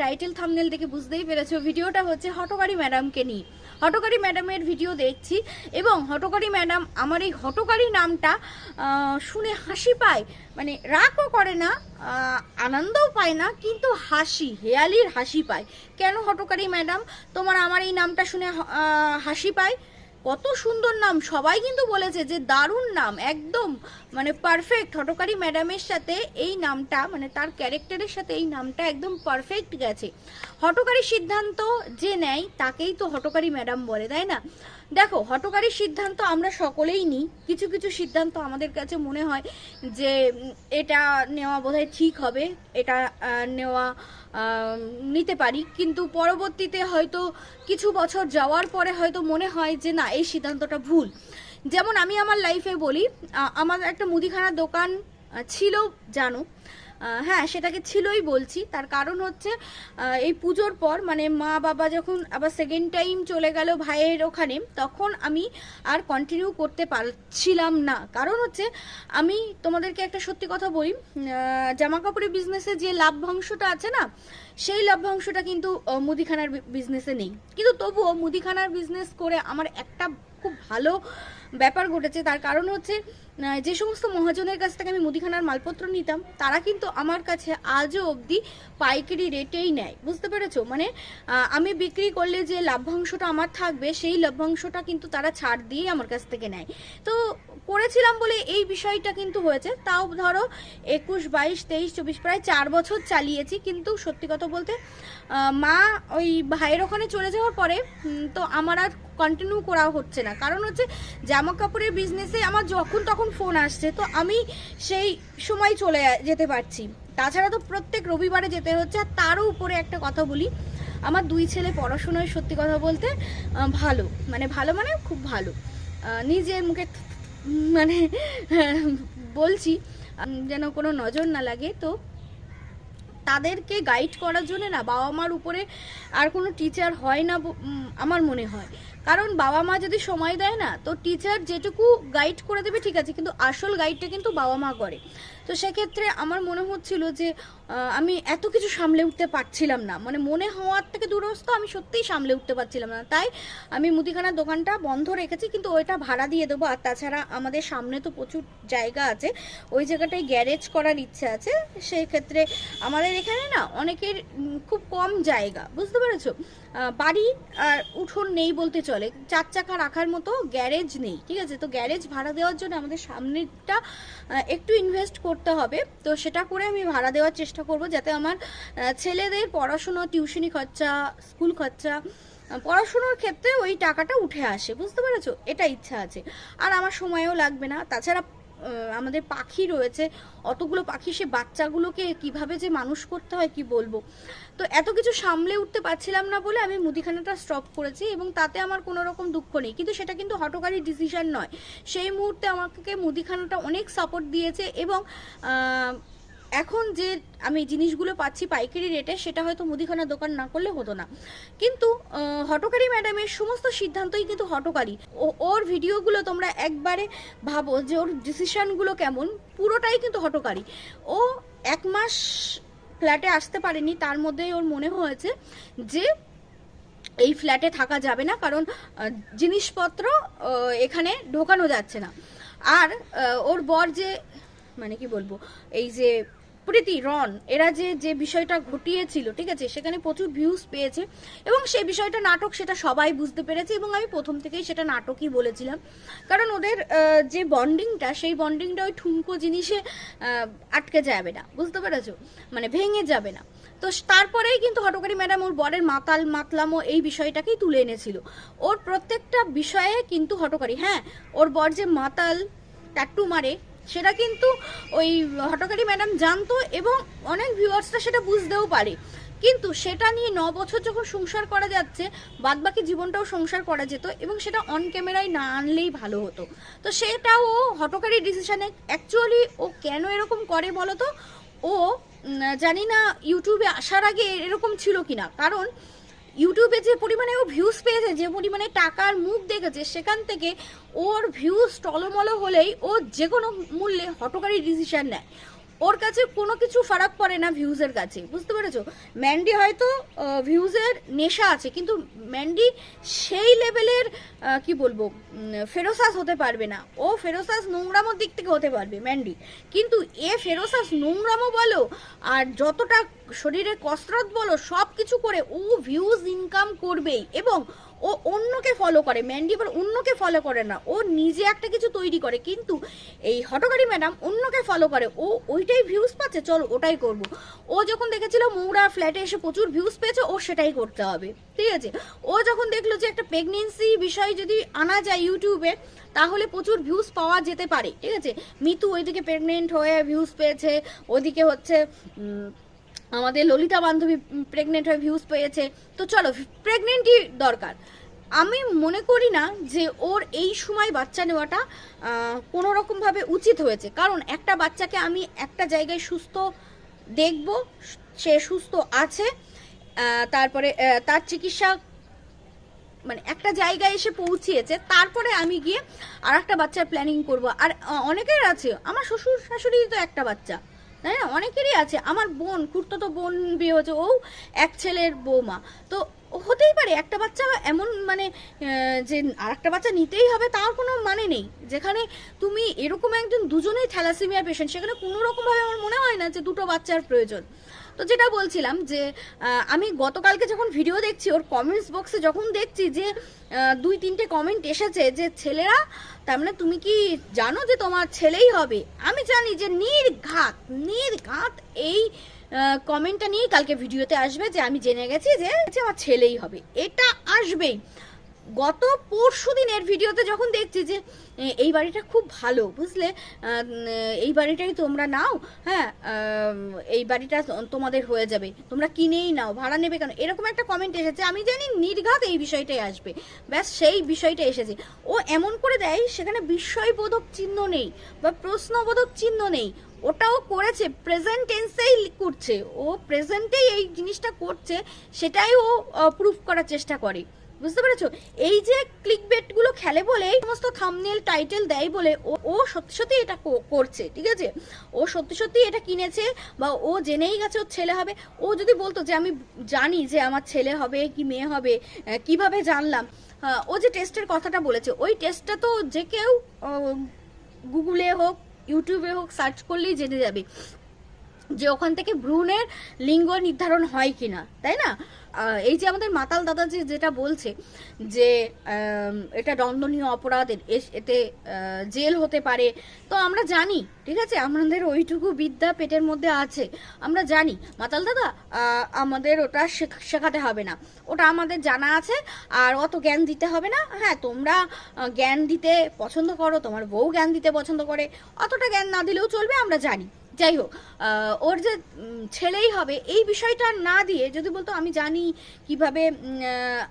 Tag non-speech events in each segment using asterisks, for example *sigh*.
Title thumbnail দেখে বুঝতেই পেরেছ, ভিডিওটা হচ্ছে হটকারী ম্যাডামকে নিয়ে। হটকারী ম্যাডামের ভিডিও দেখছি এবং হটকারী ম্যাডাম আমার এই হটকারী নামটা শুনে হাসি পায়। মানে রাগও করে না আনন্দও পায় না, কিন্তু হাসি, হেয়ালির হাসি পায়। কেন হটকারী ম্যাডাম? তোমার আমার এই নামটা শুনে হাসি পায়? কত সুন্দর নাম। সবাই কিন্তু বলেছে যে দারুণ নাম, একদম মানে পারফেক্ট হটকারী ম্যাডামের সাথে এই নামটা মানে তার ক্যারেক্টারের সাথে এই নামটা একদম পারফেক্ট গেছে। হটকারী সিদ্ধান্ত যে নেয়, তাকেই তো হটকারী ম্যাডাম বলে, তাই না? দেখো, হটকারী সিদ্ধান্ত আমরা সকলেই নিই। কিছু কিছু সিদ্ধান্ত আমাদের কাছে মনে হয় যে এটা নেওয়া বোধহয় ঠিক হবে, এটা নেওয়া নিতে পারি। কিন্তু পরবর্তীতে হয়তো কিছু বছর যাওয়ার পরে হয়তো মনে হয় যে, না, এই সিদ্ধান্তটা ভুল। যেমন আমি আমার লাইফে বলি আমার একটা মুদিখানার দোকান ছিল, জানো। হ্যাঁ সেটাকে ছিলই বলছি। তার কারণ হচ্ছে এই পুজোর পর মানে মা বাবা যখন আবার সেকেন্ড টাইম চলে গেল ভাইয়ের ওখানে, তখন আমি আর কন্টিনিউ করতে পারছিলাম না। কারণ হচ্ছে, আমি তোমাদেরকে একটা সত্যি কথা বলি জামা কাপড়ের বিজনেসে যে লাভ্যাংশটা আছে না, সেই লভ্যাংশটা কিন্তু মুদিখানার বিজনেসে নেই। কিন্তু তবুও মুদিখানার বিজনেস করে আমার একটা খুব ভালো ব্যাপার ঘটেছে। তার কারণ হচ্ছে যে সমস্ত মহাজনের কাছ থেকে আমি মুদিখানার মালপত্র নিতাম, তারা কিন্তু আমার কাছে আজও অবধি পাইকারি রেটেই নেয়। বুঝতে পেরেছ? মানে আমি বিক্রি করলে যে লাভ্যাংশটা আমার থাকবে, সেই লাভ্যাংশটা কিন্তু তারা ছাড় দিয়ে আমার কাছ থেকে নেয়। তো করেছিলাম বলে এই বিষয়টা কিন্তু হয়েছে। তাও ধরো একুশ, বাইশ, তেইশ, চব্বিশ, প্রায় চার বছর চালিয়েছি। কিন্তু সত্যি কথা বলতে মা ওই ভাইয়ের ওখানে চলে যাওয়ার পরে তো আমার আর কন্টিনিউ করা হচ্ছে না। কারণ হচ্ছে জামা কাপড়ের বিজনেসে আমার যখন তখন ফোন আসছে, তো আমি সেই সময় চলে যেতে পারছি। তাছাড়া তো প্রত্যেক রবিবারে যেতে হচ্ছে, আর তারও উপরে একটা কথা বলি, আমার দুই ছেলে পড়াশোনায় সত্যি কথা বলতে ভালো মানে ভালো মানে খুব ভালো। নিজের মুখে মানে *laughs* বলছি যেন কোনো নজর না লাগে, তো তাদেরকে গাইড করার জন্য না বাবা মার উপরে আর কোনো টিচার হয় না আমার মনে হয়। কারণ বাবা মা যদি সময় দেয় না, তো টিচার যেটুকু গাইড করে দেবে ঠিক আছে, কিন্তু আসল গাইডটা কিন্তু বাবা মা করে। তো সেক্ষেত্রে আমার মনে হচ্ছিল যে আমি এত কিছু সামলে উঠতে পারছিলাম না। মানে মনে হওয়ার থেকে দূরস্থ আমি সত্যিই সামলে উঠতে পারছিলাম না। তাই আমি মুদিখানার দোকানটা বন্ধ রেখেছি, কিন্তু ওইটা ভাড়া দিয়ে দেবো। আর তাছাড়া আমাদের সামনে তো প্রচুর জায়গা আছে। ওই জায়গাটায় গ্যারেজ করার ইচ্ছে আছে। সেই ক্ষেত্রে আমাদের এখানে না অনেকের খুব কম জায়গা, বুঝতে পেরেছ? বাড়ি আর উঠোন নেই বলতে চলে। চার চাকা রাখার মতো গ্যারেজ নেই, ঠিক আছে? তো গ্যারেজ ভাড়া দেওয়ার জন্য আমাদের সামনেরটা একটু ইনভেস্ট করতে হবে। তো সেটা করে আমি ভাড়া দেওয়ার চেষ্টা করব যাতে আমার ছেলেদের পড়াশুনো, টিউশনি খরচা, স্কুল খরচা পড়াশুনোর ক্ষেত্রে ওই টাকাটা উঠে আসে। বুঝতে পেরেছ? এটা ইচ্ছা আছে। আর আমার সময়ও লাগবে না। তাছাড়া আমাদের পাখি রয়েছে, অতগুলো পাখি, সে বাচ্চাগুলোকে কীভাবে যে মানুষ করতে হয় কি বলব? তো এত কিছু সামলে উঠতে পারছিলাম না বলে আমি মুদিখানাটা স্টপ করেছি এবং তাতে আমার কোনো রকম দুঃখ নেই। কিন্তু সেটা কিন্তু হটকারী ডিসিশন নয়। সেই মুহূর্তে আমাকে মুদিখানাটা অনেক সাপোর্ট দিয়েছে এবং এখন যে আমি জিনিসগুলো পাচ্ছি পাইকারি রেটে সেটা হয়তো মুদিখানার দোকান না করলে হতো না। কিন্তু হটকারী ম্যাডামের সমস্ত সিদ্ধান্তই কিন্তু হটকারী। ওর ভিডিওগুলো তোমরা একবারে ভাবো যে ওর ডিসিশনগুলো কেমন, পুরোটাই কিন্তু হটকারী। ও এক মাস ফ্ল্যাটে আসতে পারেনি, তার মধ্যেই ওর মনে হয়েছে যে এই ফ্ল্যাটে থাকা যাবে না, কারণ জিনিসপত্র এখানে ঢোকানো যাচ্ছে না। আর ওর বর যে মানে কি বলব, এই যে প্রীতি, রন, এরা যে যে বিষয়টা ঘটিয়েছিল, ঠিক আছে, সেখানে প্রচুর ভিউজ পেয়েছে এবং সেই বিষয়টা নাটক সেটা সবাই বুঝতে পেরেছে এবং আমি প্রথম থেকেই সেটা নাটকই বলেছিলাম। কারণ ওদের যে বন্ডিংটা সেই বন্ডিংটা ওই ঠুমকো জিনিসে আটকে যাবে না, বুঝতে পেরেছ? মানে ভেঙে যাবে না। তো তারপরেই কিন্তু হটকারী ম্যাডাম ওর বরের মাতাল, মাতলামো এই বিষয়টাকেই তুলে এনেছিল। ওর প্রত্যেকটা বিষয়ে কিন্তু হটকারী হ্যাঁ ওর বর যে মাতাল, ট্যাটু মারে সেটা কিন্তু ওই হটকারী ম্যাডাম জানতো এবং অনেক ভিউয়ার্সরা সেটা বুঝতেও পারে। কিন্তু সেটা নিয়ে ন বছর যখন সংসার করা যাচ্ছে, বাদবাকি জীবনটাও সংসার করা যেত এবং সেটা অন ক্যামেরায় না আনলেই ভালো হতো। তো সেটাও হটকারী ডিসিশনে অ্যাকচুয়ালি ও কেন এরকম করে বলো তো ও জানি না ইউটিউবে আসার আগে এরকম ছিল কিনা। কারণ ইউটিউবে যে পরিমাণে ও ভিউজ পেয়েছে, যে পরিমাণে টাকার মুখ দেখেছে, সেখান থেকে ওর ভিউজ টলমল হলেই ও যে কোনো মূল্যে হটকারী ডিসিশন নেয়। ওর কাছে কোনো কিছু ফারাক পড়ে না ভিউজের কাছে, বুঝতে পেরেছ? ম্যান্ডি হয়তো ভিউজের নেশা আছে, কিন্তু ম্যান্ডি সেই লেভেলের কি বলব ফেরোসাস হতে পারবে না। ও ফেরোসাস নোংরামোর দিক থেকে হতে পারবে, ম্যান্ডি। কিন্তু এ ফেরোসাস নোংরামো বলো, আর যতটা শরীরে কসরত বলো সব কিছু করে ও ভিউজ ইনকাম করবেই। এবং ও অন্যকে ফলো করে ম্যান্ডি এবার অন্যকে ফলো করে না, ও নিজে একটা কিছু তৈরি করে, কিন্তু এই হটকারী ম্যাডাম অন্যকে ফলো করে, ও ওইটাই ভিউজ পাচ্ছে, চলো ওটাই করব। ও যখন দেখেছিল মৌরা ফ্ল্যাটে এসে প্রচুর ভিউজ পেয়েছে, ও সেটাই করতে হবে, ঠিক আছে? ও যখন দেখল যে একটা প্রেগনেন্সি বিষয় যদি আনা যায় ইউটিউবে তাহলে প্রচুর ভিউজ পাওয়া যেতে পারে, ঠিক আছে? মিতু ওইদিকে প্রেগনেন্ট হয়ে ভিউজ পেয়েছে, ওদিকে হচ্ছে আমাদের ললিতা বান্ধবী প্রেগনেন্ট হয়ে ভিউজ পেয়েছে। তো চলো প্রেগনেন্টই দরকার। আমি মনে করি না যে ওর এই সময় বাচ্চা নেওয়াটা কোনো রকমভাবে উচিত হয়েছে। কারণ একটা বাচ্চাকে আমি একটা জায়গায় সুস্থ দেখব, সে সুস্থ আছে তারপরে তার চিকিৎসা মানে একটা জায়গায় এসে পৌঁছিয়েছে, তারপরে আমি গিয়ে আর একটা বাচ্চার প্ল্যানিং করব। আর অনেকের আছে, আমার শ্বশুর শাশুড়ি তো একটা বাচ্চা। তাই না, অনেকেরই আছে। আমার বোন কুর্তো তো বোন বিয়ে হচ্ছে ও এক ছেলের বৌমা। তো হতেই পারে, একটা বাচ্চা এমন মানে যে আর একটা বাচ্চা নিতেই হবে, তার কোনো মানে নেই। যেখানে তুমি এরকম একজন দুজনেই থ্যালাসেমিয়া পেশেন্ট সেখানে কোনো রকমভাবে আমার মনে হয় না যে দুটো বাচ্চার প্রয়োজন। তো যেটা বলছিলাম যে আমি গতকালকে যখন ভিডিও দেখছি, ওর কমেন্টস বক্সে যখন দেখছি যে দুই, তিনটে কমেন্ট এসেছে যে, ছেলেরা, তার মানে তুমি কি জানো যে তোমার ছেলেই হবে? আমি জানি যে নির্ঘাত নির্ঘাত এই কমেন্টটা নিয়েই কালকে ভিডিওতে আসবে যে, আমি জেনে গেছি যে, আমার ছেলেই হবে। এটা আসবেই। গত পরশু দিনের ভিডিওতে যখন দেখছি যে এই বাড়িটা খুব ভালো, বুঝলে? এই বাড়িটাই তোমরা নাও হ্যাঁ? এই বাড়িটা তোমাদের হয়ে যাবে। তোমরা কিনেই নাও, ভাড়া নেবে কেন? এরকম একটা কমেন্ট এসেছে, আমি জানি নির্ঘাত এই বিষয়টাই আসবে। ব্যাস, সেই বিষয়টা এসেছে। ও এমন করে দেয়, সেখানে বিস্ময়বোধক চিহ্ন নেই বা প্রশ্নবোধক চিহ্ন নেই। ওটাও করেছে প্রেজেন্ট টেন্সেই করছে। ও প্রেজেন্টেই এই জিনিসটা করছে, সেটাই ও প্রুফ করার চেষ্টা করে। বুঝতে পেরেছ? এই যে ক্লিকগুলো খেলে বলে, এই সমস্ত থামনেল টাইটেল দেয় বলে, ও সত্যি সত্যি এটা করছে, ঠিক আছে? ও সত্যি সত্যি এটা কিনেছে বা ও জেনেই গেছে ওর ছেলে হবে। ও যদি বলতো যে আমি জানি যে আমার ছেলে হবে কি মেয়ে হবে কীভাবে জানলাম ও যে টেস্টের কথাটা বলেছে, ওই টেস্টটা তো যে কেউ গুগলে হোক, ইউটিউবে হোক সার্চ করলেই জেনে যাবে। যে ওখান থেকে ভ্রূণের লিঙ্গ নির্ধারণ হয় কিনা, তাই না? এই যে আমাদের মাতাল দাদা যে যেটা বলছে যে এটা দণ্ডনীয় অপরাধের এতে জেল হতে পারে, তো আমরা জানি, ঠিক আছে? আমাদের ওইটুকু বিদ্যা পেটের মধ্যে আছে, আমরা জানি। মাতাল দাদা আমাদের ওটা শেখ- শেখাতে হবে না। ওটা আমাদের জানা আছে, আর অত জ্ঞান দিতে হবে না। হ্যাঁ তোমরা জ্ঞান দিতে পছন্দ করো, তোমার বউ জ্ঞান দিতে পছন্দ করে, অতটা জ্ঞান না দিলেও চলবে, আমরা জানি। যাই হোক ওর যে ছেলেই হবে, এই বিষয়টা না দিয়ে যদি বলতো আমি জানি কীভাবে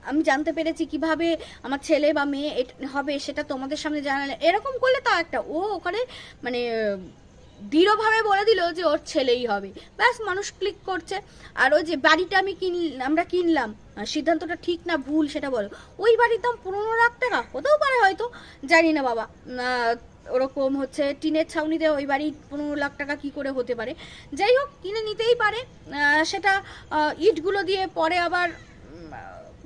আমি জানতে পেরেছি কীভাবে আমার ছেলে বা মেয়ে হবে, সেটা তোমাদের সামনে জানালে, এরকম করলে তা একটা, ও ওখানে মানে দৃঢ়ভাবে বলে দিল যে ওর ছেলেই হবে। ব্যাস, মানুষ ক্লিক করছে। আর ওই যে বাড়িটা আমি কিন, আমরা কিনলাম সিদ্ধান্তটা ঠিক না, ভুল সেটা বলো, ওই বাড়ির দাম পনেরো লাখ টাকা, হতেও পারে হয়তো, জানি না বাবা। ওরকম হচ্ছে, টিনের ছাউনিতে ওই বাড়ি পনেরো লাখ টাকা কি করে হতে পারে? যাই হোক, কিনে নিতেই পারে। সেটা ইটগুলো দিয়ে পরে আবার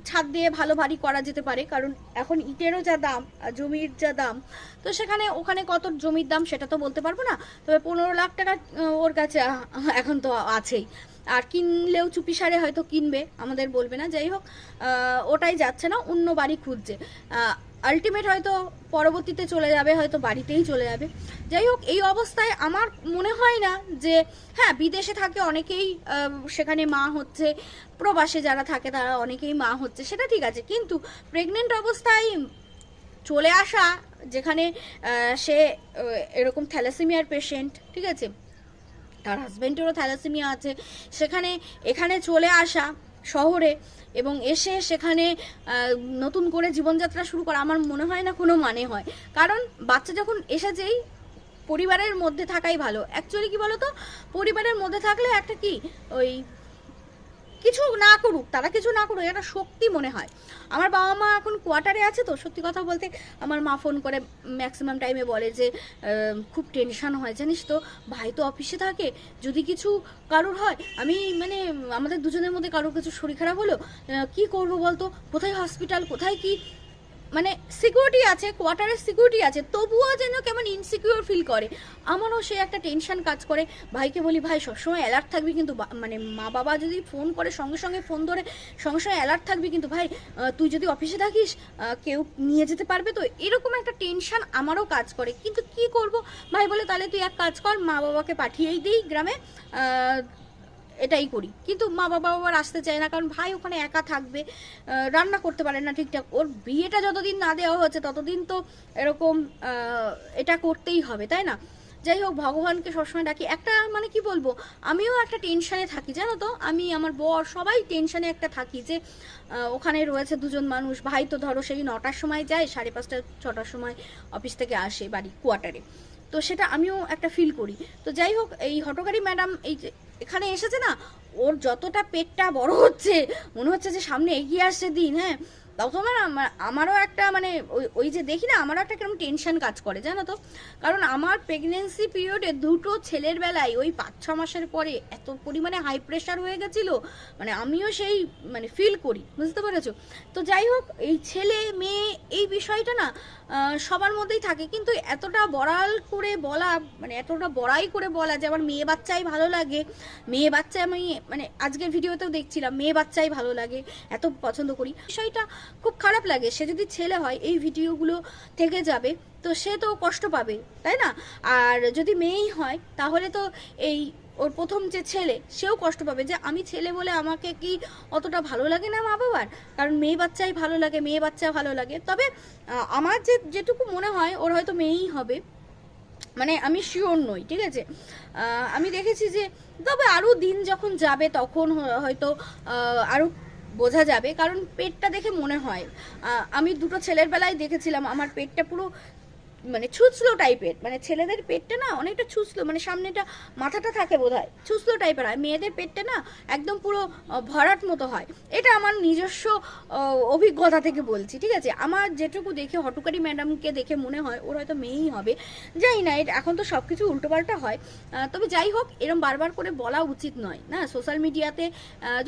ছাদ দিয়ে ভালো ভারী করা যেতে পারে, কারণ এখন ইটেরও যা দাম জমির যা দাম, তো সেখানে, ওখানে কত জমির দাম সেটা তো বলতে পারব না। তবে পনেরো লাখ টাকা ওর কাছে এখন তো আছেই। আর কিনলেও চুপি সারে হয়তো কিনবে, আমাদের বলবে না। যাই হোক ওটাই যাচ্ছে না, অন্য বাড়ি খুঁজছে। আলটিমেট হয়তো পরবর্তীতে চলে যাবে, হয়তো বাড়িতেই চলে যাবে। যাই হোক, এই অবস্থায় আমার মনে হয় না যে হ্যাঁ বিদেশে থাকে অনেকেই সেখানে মা হচ্ছে, প্রবাসে যারা থাকে তারা অনেকেই মা হচ্ছে, সেটা ঠিক আছে। কিন্তু প্রেগনেন্ট অবস্থায় চলে আসা, যেখানে সে এরকম থ্যালাসেমিয়ার পেশেন্ট ঠিক আছে? তার হাজব্যান্ডেরও থ্যালাসেমিয়া আছে। সেখানে, এখানে চলে আসা শহরে এবং এসে সেখানে নতুন করে জীবনযাত্রা শুরু করা আমার মনে হয় না কোনো মানে হয়। কারণ বাচ্চা যখন এসেছেই, পরিবারের মধ্যে থাকাই ভালো। অ্যাকচুয়ালি কি বলতো? পরিবারের মধ্যে থাকলে একটা কি, ওই কিছু না করুক, তারা কিছু না করুক একটা শক্তি মনে হয়। আমার বাবা মা এখন কোয়ার্টারে আছে তো, সত্যি কথা বলতে আমার মা ফোন করে ম্যাক্সিমাম টাইমে বলে যে খুব টেনশান হয়, জানিস তো? ভাই তো অফিসে থাকে, যদি কিছু কারোর হয়, আমি মানে আমাদের দুজনের মধ্যে কারোর কিছু শরীর খারাপ হলো কী কি করব বলতো? কোথায় হসপিটাল কোথায় কি? মানে সিকিউরিটি আছে কোয়ার্টারের সিকিউরিটি আছে, তবুও যেন কেমন ইনসিকিউর ফিল করে। আমারও সে একটা টেনশন কাজ করে। ভাইকে বলি, ভাই, সবসময় অ্যালার্ট থাকবি কিন্তু মানে মা বাবা যদি ফোন করে, সঙ্গে সঙ্গে ফোন ধরে, সঙ্গে সঙ্গে অ্যালার্ট থাকবি কিন্তু, ভাই তুই যদি অফিসে থাকিস কেউ নিয়ে যেতে পারবে তো? এরকম একটা টেনশন আমারও কাজ করে। কিন্তু কি করব? ভাই বলে, তাহলে তুই এক কাজ কর, মা বাবাকে পাঠিয়েই দিই গ্রামে। এটাই করি। কিন্তু মা বাবা আবার আসতে চায় না, কারণ ভাই ওখানে একা থাকবে রান্না করতে পারে না ঠিকঠাক। ওর বিয়েটা যতদিন না দেওয়া হচ্ছে ততদিন তো এরকম এটা করতেই হবে, তাই না? যাই হোক, ভগবানকে সবসময় ডাকি। একটা মানে কি বলব, আমিও একটা টেনশনে থাকি, জানো তো? আমি, আমার বর, সবাই টেনশনে একটা থাকি যে ওখানে রয়েছে দুজন মানুষ। ভাই তো ধরো সেই নটার সময় যায়, সাড়ে পাঁচটা, ছটার সময় অফিস থেকে আসে বাড়ি কোয়ার্টারে তো সেটা আমিও একটা ফিল করি। তো যাই হোক, এই হটকারী ম্যাডাম এই এখানে এসেছে না, ওর যতটা পেটটা বড় হচ্ছে, মনে হচ্ছে যে সামনে এগিয়ে আসছে দিন হ্যাঁ? তখন আমার- আমারও একটা মানে ওই ওই যে দেখি না, আমারও একটা কীরকম টেনশন কাজ করে, জানো তো? কারণ আমার প্রেগনেন্সি পিরিয়ডে দুটো ছেলের বেলায় ওই পাঁচ, ছ মাসের পরে এত পরিমাণে হাই প্রেশার হয়ে গেছিল মানে আমিও সেই মানে ফিল করি, বুঝতে পেরেছ? তো যাই হোক, এই ছেলে, মেয়ে, এই বিষয়টা না সবার মধ্যেই থাকে। কিন্তু এতটা বড়াল করে বলা মানে এতটা বড়াই করে বলা যে আমার মেয়ে বাচ্চাই ভালো লাগে, মেয়ে বাচ্চা আমি মানে আজকের ভিডিওতেও দেখছিলাম, মেয়ে বাচ্চাই ভালো লাগে, এত পছন্দ করি। বিষয়টা খুব খারাপ লাগে। সে যদি ছেলে হয়, এই ভিডিওগুলো থেকে যাবে, তো সে তো কষ্ট পাবে, তাই না? আর যদি মেয়েই হয়, তাহলে তো এই ওর প্রথম যে ছেলে, সেও কষ্ট পাবে যে আমি ছেলে বলে আমাকে কি অতটা ভালো লাগে না মা বাবার কারণ মেয়ে বাচ্চাই ভালো লাগে, মেয়ে বাচ্চা ভালো লাগে। তবে আমার যে, যেটুকু মনে হয়, ওর হয়তো মেয়েই হবে। মানে আমি শিওর নই, ঠিক আছে? আমি দেখেছি যে, তবে আরও দিন যখন যাবে, তখন হয়তো আরও বোঝা যাবে, কারণ পেটটা দেখে মনে হয়। আমি দুটো ছেলের বেলায় দেখেছিলাম, আমার পেটটা পুরো মানে ছুঁচলো টাইপের মানে ছেলেদের পেটটা না অনেকটা ছুঁচলো মানে সামনেটা মাথাটা থাকে বোধ হয় ছুঁচলো টাইপের হয়। মেয়েদের পেটটা না একদম পুরো ভরাট মতো হয়। এটা আমার নিজস্ব অভিজ্ঞতা থেকে বলছি, ঠিক আছে? আমার যেটুকু দেখে হটকারী ম্যাডামকে দেখে মনে হয়, ওর হয়তো মেয়েই হবে। যাই না এটা এখন তো সব কিছু উল্টোপাল্টা হয়। তবে যাই হোক, এরম বারবার করে বলা উচিত নয়, না? সোশ্যাল মিডিয়াতে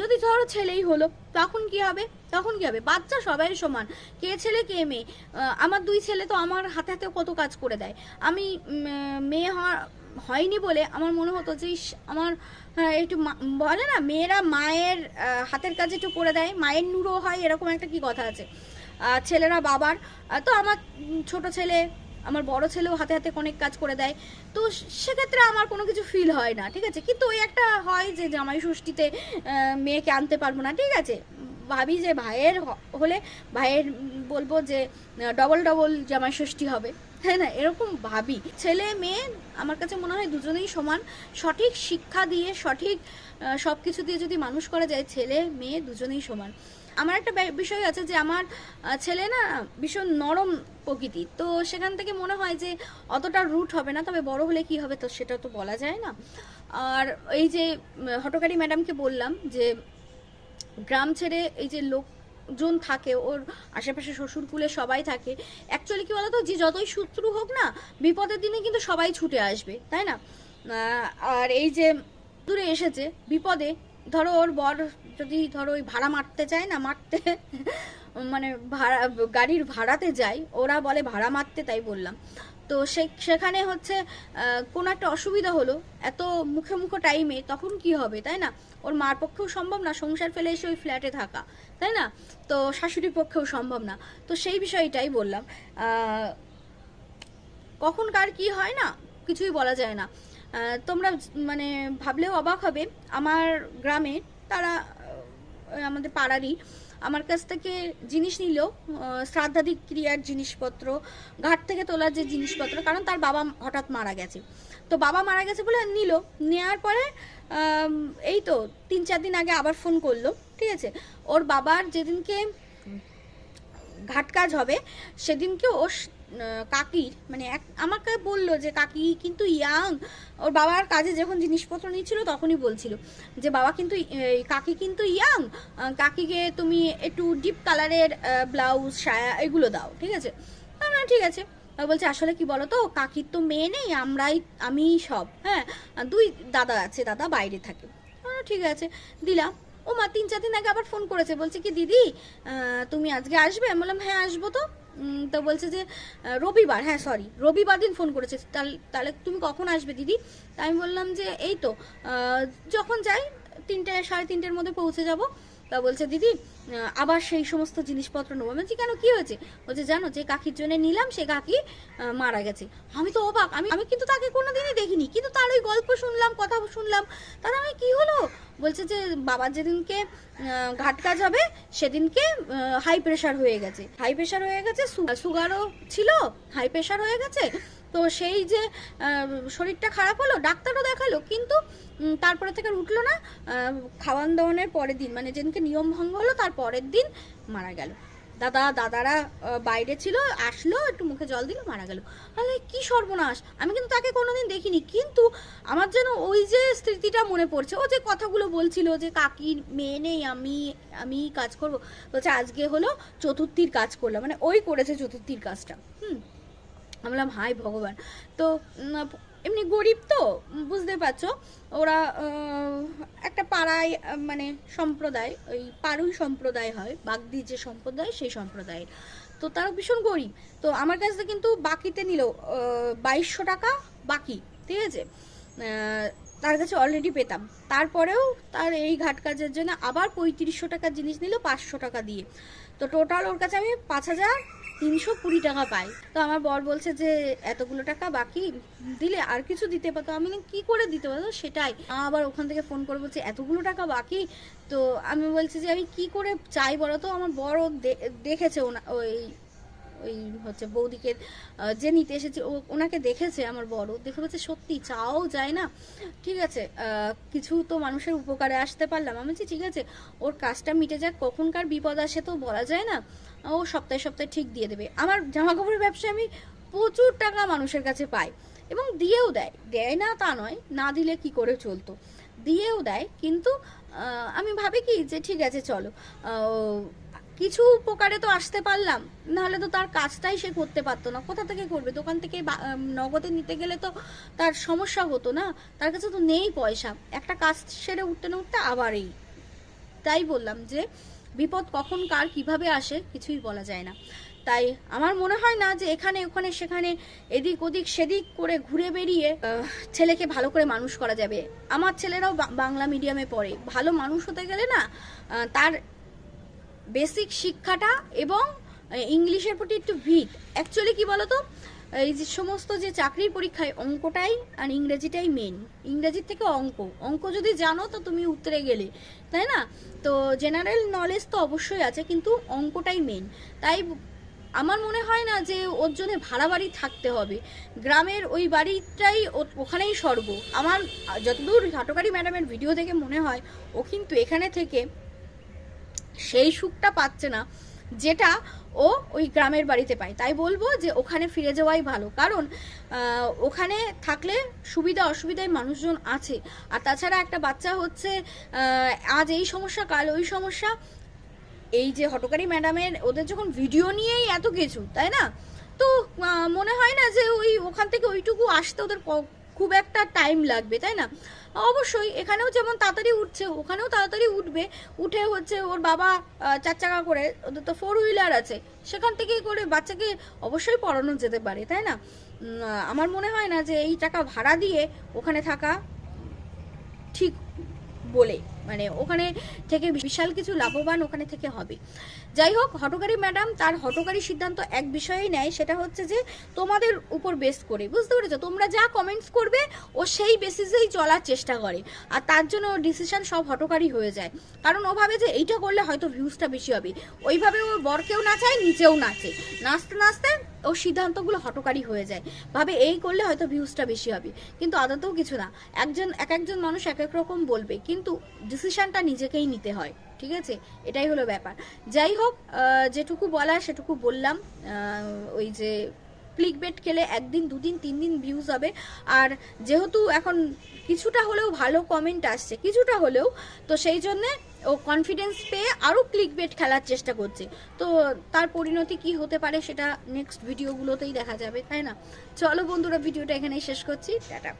যদি ধরো ছেলেই হলো, তখন কি হবে? তখন কি হবে? বাচ্চা সবাই সমান। কে ছেলে কে মেয়ে? আমার দুই ছেলে তো আমার হাতে হাতে কত কাজ করে দেয়। আমি মেয়ে হয়নি বলে আমার মনে হতো যে আমার হ্যাঁ, একটু বলে না মেয়েরা মায়ের হাতের কাজ একটু করে দেয়। মায়ের নুরো হয় এরকম একটা কি কথা আছে? ছেলেরা বাবার তো আমার ছোট ছেলে আমার বড় ছেলেও হাতে হাতে অনেক কাজ করে দেয়। তো সেক্ষেত্রে আমার কোনো কিছু ফিল হয় না ঠিক আছে? কিন্তু ওই একটা হয় যে জামাই ষষ্ঠীতে মেয়েকে আনতে পারব না ঠিক আছে? ভাবি যে ভাইয়ের হলে ভাইয়ের বলব যে ডবল ডবল জামাই ষষ্ঠী হবে। হ্যাঁ না? এরকম ভাবি। ছেলে, মেয়ে, আমার কাছে মনে হয় দুজনেই সমান। সঠিক শিক্ষা দিয়ে, সঠিক সব কিছু দিয়ে যদি মানুষ করা যায়, ছেলে, মেয়ে দুজনেই সমান। আমার একটা বিষয় আছে যে, আমার ছেলে না ভীষণ নরম প্রকৃতি তো সেখান থেকে মনে হয় যে, অতটা রুট হবে না, তবে বড় হলে কি হবে, তো সেটা তো বলা যায় না। আর এই যে হটকারী ম্যাডামকে বললাম যে গ্রাম ছেড়ে এই যে লোকজন থাকে, ওর আশেপাশে শ্বশুরকুলে সবাই থাকে অ্যাকচুয়ালি কি বলতো, যে যতই শত্রু হোক না, বিপদের দিনে কিন্তু সবাই ছুটে আসবে, তাই না? আর এই যে দূরে এসেছে, বিপদে, ধরো ওর বর যদি ধরো ওই ভাড়া মারতে চায় না, মারতে মানে ভাড়া, গাড়ির ভাড়াতে যায়, ওরা বলে ভাড়া মারতে তাই বললাম। তো সেখানে হচ্ছে কোনো একটা অসুবিধা হলো, এত মুখে মুখে টাইমে তখন কি হবে, তাই না? ওর মার পক্ষেও সম্ভব না সংসার ফেলে এসে ওই ফ্ল্যাটে থাকা, তাই না? তো শাশুড়ির পক্ষেও সম্ভব না। তো সেই বিষয়টাই বললাম। কখন কার কি হয় না, কিছুই বলা যায় না। তোমরা মানে ভাবলেও অবাক হবে, আমার গ্রামে তারা আমাদের পাড়ারই আমার কাছ থেকে জিনিস নিল শ্রাদ্ধাধিক ক্রিয়ার জিনিসপত্র ঘাট থেকে তোলার যে জিনিসপত্র কারণ তার বাবা হঠাৎ মারা গেছে। তো বাবা মারা গেছে বলে নিল নেওয়ার পরে এই তো তিন চার দিন আগে আবার ফোন করল ঠিক আছে? ওর বাবার যেদিনকে ঘাট কাজ হবে সেদিনকে ও স- আহ, কাকির মানে এক, আমাকে বলল যে, কাকি কিন্তু ইয়াং ওর বাবার কাজে যখন জিনিসপত্র নিচ্ছিল তখনই বলছিল যে, বাবা কিন্তু কাকি কিন্তু ইয়াং কাকিকে তুমি একটু ডিপ কালারের ব্লাউজ সায়া এগুলো দাও, ঠিক আছে? আমরা ঠিক আছে। বলছে, আসলে কি বলো তো কাকির তো মেয়ে নেই, আমরাই আমি সব হ্যাঁ? দুই দাদা আছে, দাদা বাইরে থাকে। ঠিক আছে। দিলাম। ও মা, তিন, চার দিন আগে আবার ফোন করেছে। বলছে কি, দিদি তুমি আজকে আসবে? আমি বললাম হ্যাঁ আসব তো। তো বলছে যে রবিবার হ্যাঁ সরি রবিবার দিন ফোন করেছে। তাহলে তুমি কখন আসবে দিদি? তা আমি বললাম যে, এই তো যখন যাই, তিনটে, সাড়ে তিনটের মধ্যে পৌঁছে যাব। তা বলছে, দিদি আবার সেই সমস্ত জিনিসপত্র নেব। বলছি, কেন? কি হয়েছে? বলছে, জানো, যে কাকির জন্য নিলাম, সে কাকি মারা গেছে। আমি তো অবাক। আমি আমি কিন্তু তাকে কোনোদিনই দেখিনি, কিন্তু তার ওই গল্প শুনলাম, কথা শুনলাম। তাহলে আমি কি হলো? বলছে যে বাবার যেদিনকে ঘাট কাজ হবে, সেদিনকে হাই প্রেশার হয়ে গেছে। হাই প্রেশার হয়ে গেছে সুগারও ছিল হাই প্রেশার হয়ে গেছে। তো সেই যে শরীরটা খারাপ হলো, ডাক্তারও দেখাল, কিন্তু তারপরে থেকে উঠল না। খাওয়ান দাওয়ানের পরের দিন মানে যেদিনকে নিয়ম ভঙ্গ হলো তার পরের দিন মারা গেল। দাদা, দাদারা বাইরে ছিল, আসলো, একটু মুখে জল দিল, মারা গেল। আরে, কি সর্বনাশ! আমি কিন্তু তাকে কোনোদিন দেখিনি। কিন্তু আমার যেন ওই যে স্মৃতিটা মনে পড়ছে, ও যে কথাগুলো বলছিল যে কাকির মেয়ে নেই, আমি আমি কাজ করব। বলছে, আজকে হলো চতুর্থীর কাজ করলাম। মানে ওই করেছে চতুর্থীর কাজটা। হুম। আমি বললাম হাই ভগবান! তো এমনি গরিব তো, বুঝতে পারছ? ওরা একটা পাড়ায় মানে সম্প্রদায়, ওই পাড়ুই সম্প্রদায় হয়, বাগদি যে সম্প্রদায়, সেই সম্প্রদায়ের। তো তারা ভীষণ গরিব। তো আমার কাছে কিন্তু বাকিতে নিল বাইশশো টাকা বাকি, ঠিক আছে? তার কাছে অলরেডি পেতাম। তারপরেও তার এই ঘাট কাজের জন্য আবার পঁয়ত্রিশশো টাকার জিনিস নিল, পাঁচশো টাকা দিয়ে। তো টোটাল ওর কাছে আমি পাঁচ হাজার তিনশো কুড়ি টাকা পাই। তো আমার বর বলছে যে, এতগুলো টাকা বাকি? দিলে আর কিছু দিতে পারতো? আমি কি করে দিতে পারতো? সেটাই। আবার ওখান থেকে ফোন করে বলছে, এতগুলো টাকা বাকি? তো আমি বলছি যে, আমি কি করে চাই বলো তো? আমার বড় দেখেছে ওনা, ওই ওই হচ্ছে বৌদিকে যে নিতে এসেছে, ও ওনাকে দেখেছে আমার বড়, দেখে বলছে, সত্যি, চাও যায় না? ঠিক আছে কিছু তো মানুষের উপকারে আসতে পারলাম। আমি বলছি, ঠিক আছে, ওর কাজটা মিটে যাক, কখনকার বিপদ আসে তো বলা যায় না। ও সপ্তাহে সপ্তাহে ঠিক দিয়ে দেবে। আমার জামা কাপড়ের ব্যবসায় আমি প্রচুর টাকা মানুষের কাছে পাই এবং দিয়েও দেয়। দেয় না তা নয়, না দিলে কি করে চলতো? দিয়েও দেয়, কিন্তু আমি ভাবি কি যে, ঠিক আছে, চলো। কিছু উপকারে তো আসতে পারলাম। নাহলে তো তার কাজটাই সে করতে পারতো না। কোথা থেকে করবে? দোকান থেকে নগদে নিতে গেলে তো তার সমস্যা হতো না। তার কাছে তো নেই পয়সা। একটা কাজ সেরে উঠতে না উঠতে আবার এই তাই বললাম যে, বিপদ কখন কার কীভাবে আসে কিছুই বলা যায় না। তাই আমার মনে হয় না যে এখানে, ওখানে, সেখানে, এদিক ওদিক, সেদিক করে ঘুরে বেরিয়ে ছেলেকে ভালো করে মানুষ করা যাবে। আমার ছেলেরাও বাংলা মিডিয়ামে পড়ে। ভালো মানুষ হতে গেলে না তার বেসিক শিক্ষাটা এবং ইংলিশের প্রতি একটু ভিত। অ্যাকচুয়ালি কি বলতো? এই যে সমস্ত যে চাকরির পরীক্ষায় অঙ্কটাই আর ইংরেজিটাই মেন ইংরেজির থেকে অঙ্ক। অঙ্ক যদি জানো তো তুমি উতরে গেলে, তাই না? তো জেনারেল নলেজ তো অবশ্যই আছে, কিন্তু অঙ্কটাই মেন তাই আমার মনে হয় না যে ওর জন্য ভাড়া বাড়ি থাকতে হবে। গ্রামের ওই বাড়িটাই ওখানেই স্বর্গ আমার, যতদূর হাটকারি ম্যাডামের ভিডিও দেখে মনে হয়, ও কিন্তু এখানে থেকে সেই সুখটা পাচ্ছে না যেটা ও ওই গ্রামের বাড়িতে পায়। তাই বলব যে ওখানে ফিরে যাওয়াই ভালো। কারণ ওখানে থাকলে সুবিধা অসুবিধায় মানুষজন আছে। আর তাছাড়া একটা বাচ্চা হচ্ছে আজ এই সমস্যা, কাল ওই সমস্যা। এই যে হটকারি ম্যাডামের, ওদের যখন ভিডিও নিয়েই এত কিছু, তাই না? তো মনে হয় না যে ওই ওখান থেকে ওইটুকু আসতে ওদের খুব একটা টাইম লাগবে, তাই না? অবশ্যই, এখানেও যেমন তাড়াতাড়ি উঠছে, ওখানেও তাড়াতাড়ি উঠবে। উঠে হচ্ছে ওর বাবা চার চাকা করে ওদের তো ফোর হুইলার আছে। সেখান থেকে করে বাচ্চাকে অবশ্যই পড়ানো যেতে পারে, তাই না? আমার মনে হয় না যে এই টাকা ভাড়া দিয়ে ওখানে থাকা ঠিক বলে। মানে ওখানে থেকে বিশাল কিছু লাভবান ওখানে থেকে হবে। যাই হোক, হটকারী ম্যাডাম তার হটকারী সিদ্ধান্ত এক বিষয়েই নেয়, সেটা হচ্ছে যে তোমাদের উপর বেস করে। বুঝতে পেরেছ? তোমরা যা কমেন্টস করবে, ও সেই বেসিসেই চলার চেষ্টা করে। আর তার জন্য ডিসিশন সব হটকারী হয়ে যায়। কারণ ও ভাবে যে এইটা করলে হয়তো ভিউজটা বেশি হবে। ওইভাবে ওর বরকেও নাচায় নিচেও নাচে নাচতে নাচতে ওর সিদ্ধান্তগুলো হটকারী হয়ে যায়। ভাবে এই করলে হয়তো ভিউজটা বেশি হবে। কিন্তু আদতেও কিছু না। একজন, এক একজন মানুষ এক এক রকম বলবে। কিন্তু ডিসিশনটা নিজেকেই নিতে হয়। ঠিক আছে? এটাই হলো ব্যাপার। যাই হোক যেটুকু বলা সেটুকু বললাম। ওই যে ক্লিক বেট খেলে একদিন, দুদিন তিন দিন ভিউজ হবে। আর যেহেতু এখন কিছুটা হলেও ভালো কমেন্ট আসছে। কিছুটা হলেও, তো সেই জন্যে ও কনফিডেন্স পেয়ে আরও ক্লিক বেট খেলার চেষ্টা করছে। তো তার পরিণতি কি হতে পারে সেটা নেক্সট ভিডিওগুলোতেই দেখা যাবে, তাই না? চলো বন্ধুরা ভিডিওটা এখানেই শেষ করছি। টাটা।